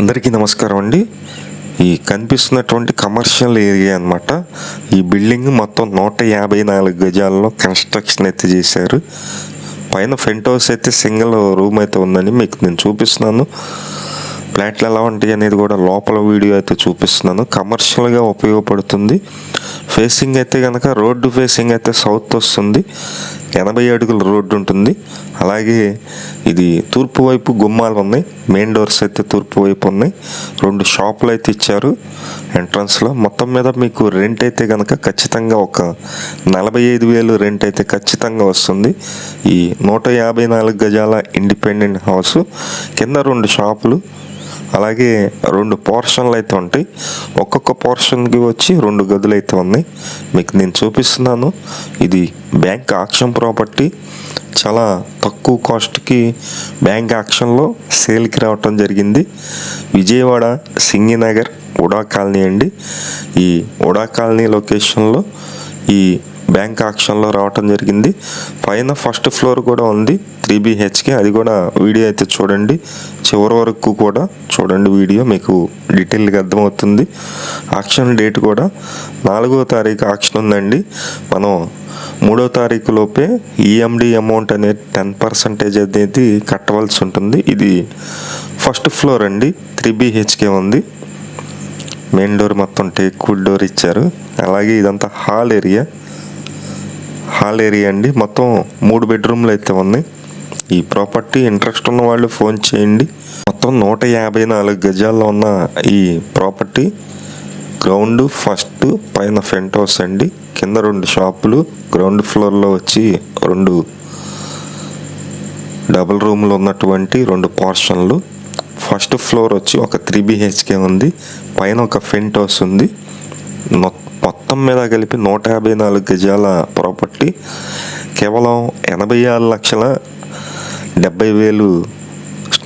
అందరికీ నమస్కారం అండి. ఈ కనిపిస్తున్నటువంటి కమర్షియల్ ఏరియా అన్నమాట. ఈ బిల్డింగ్ మొత్తం నూట యాభై నాలుగు గజాల్లో కన్స్ట్రక్షన్ అయితే చేశారు. పైన ఫ్రంట్ హౌస్ అయితే సింగిల్ రూమ్ అయితే ఉందని మీకు నేను చూపిస్తున్నాను. ఫ్లాట్లు ఎలా ఉంటాయి అనేది కూడా లోపల వీడియో అయితే చూపిస్తున్నాను. కమర్షియల్గా ఉపయోగపడుతుంది. ఫేసింగ్ అయితే కనుక రోడ్డు ఫేసింగ్ అయితే సౌత్ వస్తుంది. ఎనభై అడుగుల రోడ్డు ఉంటుంది. అలాగే ఇది తూర్పు వైపు గుమ్మాలు ఉన్నాయి. మెయిన్ డోర్స్ అయితే తూర్పు వైపు ఉన్నాయి. రెండు షాపులు అయితే ఇచ్చారు ఎంట్రన్స్లో. మొత్తం మీద మీకు రెంట్ అయితే కనుక ఖచ్చితంగా ఒక నలభై ఐదు వేలు రెంట్ అయితే ఖచ్చితంగా వస్తుంది. ఈ నూట యాభై నాలుగు గజాల ఇండిపెండెంట్ హౌస్ కింద రెండు షాపులు. అలాగే రెండు పోర్షన్లు అయితే ఉంటాయి. ఒక్కొక్క పోర్షన్కి వచ్చి రెండు గదులు అయితే ఉన్నాయి. మీకు నేను చూపిస్తున్నాను. ఇది బ్యాంక్ ఆక్షన్ ప్రాపర్టీ. చాలా తక్కువ కాస్ట్కి బ్యాంక్ ఆక్షన్లో సేల్కి రావటం జరిగింది. విజయవాడ సింగినగర్ ఉడా కాలనీ అండి. ఈ ఉడా కాలనీ లొకేషన్లో ఈ బ్యాంక్ ఆక్షన్లో రావటం జరిగింది. పైన ఫస్ట్ ఫ్లోర్ కూడా ఉంది. Three BHK. అది కూడా వీడియో అయితే చూడండి. చివరి వరకు కూడా చూడండి వీడియో. మీకు డీటెయిల్గా అర్థమవుతుంది. ఆక్షన్ డేట్ కూడా నాలుగో తారీఖు ఆక్షన్ ఉందండి. మనం మూడో తారీఖు లోపే ఈఎండి అమౌంట్ అనేది టెన్ పర్సంటేజ్ అనేది కట్టవలసి ఉంటుంది. ఇది ఫస్ట్ ఫ్లోర్ అండి. త్రీ బీహెచ్కే ఉంది. మెయిన్ డోర్ మొత్తం టేక్ వుడ్ డోర్ ఇచ్చారు. అలాగే ఇదంతా హాల్ ఏరియా. హాల్ ఏరియా అండి. మొత్తం మూడు బెడ్రూమ్లు అయితే ఉన్నాయి. ఈ ప్రాపర్టీ ఇంట్రెస్ట్ ఉన్న వాళ్ళు ఫోన్ చేయండి. మొత్తం నూట యాభై నాలుగు గజాల్లో ఉన్న ఈ ప్రాపర్టీ. గ్రౌండ్ ఫస్ట్ పైన ఫ్రంట్ హౌస్ అండి. కింద రెండు షాపులు గ్రౌండ్ ఫ్లోర్లో వచ్చి రెండు డబుల్ రూమ్లు ఉన్నటువంటి రెండు పోర్షన్లు. ఫస్ట్ ఫ్లోర్ వచ్చి ఒక త్రీ బిహెచ్కే ఉంది. పైన ఒక ఫెంట్ హౌస్ ఉంది. మొ- మొత్తం మీద కలిపి నూట యాభై నాలుగు గజాల ప్రాపర్టీ. కేవలం ఎనభై ఆరు లక్షల డెబ్బై వేలు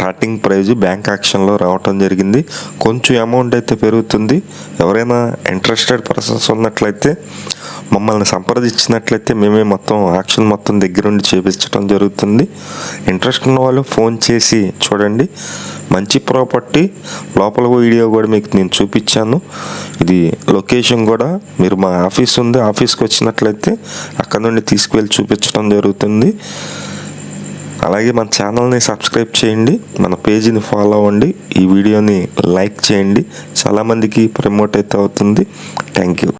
స్టార్టింగ్ ప్రైజ్ బ్యాంక్ యాక్షన్లో రావటం జరిగింది. కొంచెం అమౌంట్ అయితే పెరుగుతుంది. ఎవరైనా ఇంట్రెస్టెడ్ పర్సన్స్ ఉన్నట్లయితే మమ్మల్ని సంప్రదించినట్లయితే మేమే మొత్తం యాక్షన్ మొత్తం దగ్గరుండి చేపించడం జరుగుతుంది. ఇంట్రెస్ట్ ఉన్న వాళ్ళు ఫోన్ చేసి చూడండి. మంచి ప్రాపర్టీ లోపల వీడియో కూడా మీకు నేను చూపించాను. ఇది లొకేషన్ కూడా మీరు మా ఆఫీస్ ఉంది ఆఫీస్కి వచ్చినట్లయితే అక్కడ నుండి తీసుకువెళ్ళి చూపించడం జరుగుతుంది. అలాగే మన ఛానల్ని సబ్స్క్రైబ్ చేయండి మన పేజీని ఫాలో అవ్వండి ఈ వీడియోని లైక్ చేయండి. చాలామందికి ప్రమోట్ అయితే అవుతుంది. Thank you.